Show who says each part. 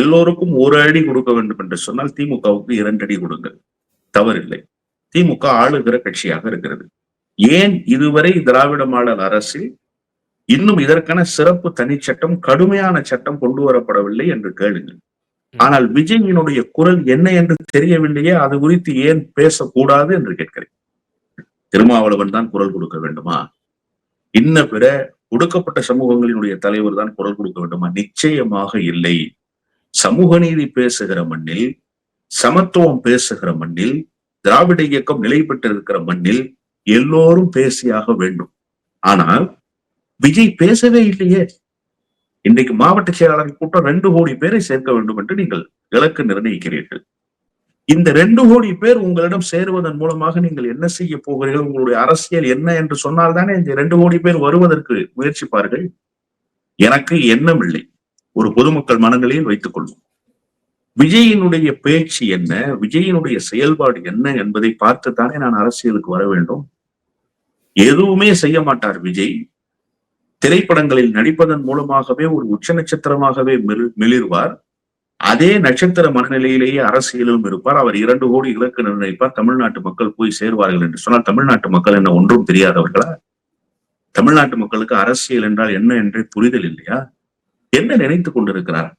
Speaker 1: எல்லோருக்கும் ஒரு அடி கொடுக்க வேண்டும் என்று சொன்னால் திமுகவுக்கு இரண்டு அடி கொடுங்கள். தவறில்லை. திமுக ஆளுகிற கட்சியாக இருக்கிறது. ஏன் இதுவரை திராவிட மாடல் அரசில் இன்னும் இதற்கான சிறப்பு தனிச்சட்டம் கடுமையான சட்டம் கொண்டு வரப்படவில்லை என்று கேளுங்கள். ஆனால் விஜயினுடைய குரல் என்ன என்று தெரியவில்லையே அது குறித்து ஏன் பேசக்கூடாது என்று கேட்கிறேன். திருமாவளவன் தான் குரல் கொடுக்க வேண்டுமா? இன்ன பிற ஒடுக்கப்பட்ட சமூகங்களினுடைய தலைவர் தான் குரல் கொடுக்க வேண்டுமா? நிச்சயமாக இல்லை. சமூக நீதி பேசுகிற மண்ணில் சமத்துவம் பேசுகிற மண்ணில் திராவிட இயக்கம் நிலை பெற்றிருக்கிற மண்ணில் எல்லோரும் பேசியாக வேண்டும். ஆனால் விஜய் பேசவே இல்லையே. இன்றைக்கு மாவட்ட செயலாளர் கூட்டம் ரெண்டு கோடி பேரை சேர்க்க வேண்டும் என்று நீங்கள் இலக்கு நிர்ணயிக்கிறீர்கள். இந்த ரெண்டு கோடி பேர் உங்களிடம் சேருவதன் மூலமாக நீங்கள் என்ன செய்ய போகிறீர்கள்? உங்களுடைய அரசியல் என்ன என்று சொன்னால் தானே இந்த ரெண்டு கோடி பேர் வருவதற்கு முயற்சிப்பார்கள்? எனக்கு எண்ணம் இல்லை ஒரு பொதுமக்கள் மனங்களில் வைத்துக் கொள்வோம். விஜயினுடைய பேச்சு என்ன? விஜயினுடைய செயல்பாடு என்ன என்பதை பார்த்துத்தானே நான் அரசியலுக்கு வர வேண்டும். எதுவுமே செய்ய மாட்டார் விஜய். திரைப்படங்களில் நடிப்பதன் மூலமாகவே ஒரு உச்ச நட்சத்திரமாகவே மிளிர்வார். அதே நட்சத்திர மனநிலையிலேயே அரசியலும் இருப்பார். அவர் இரண்டு கோடி இலக்கு நிர்ணயிப்பார். தமிழ்நாட்டு மக்கள் போய் சேர்வார்கள் என்று சொன்னால் தமிழ்நாட்டு மக்கள் என்ன ஒன்றும் தெரியாதவர்களா? தமிழ்நாட்டு மக்களுக்கு அரசியல் என்றால் என்ன என்றே புரிதல் இல்லையா? என்ன நினைத்துக் கொண்டிருக்கிறார்?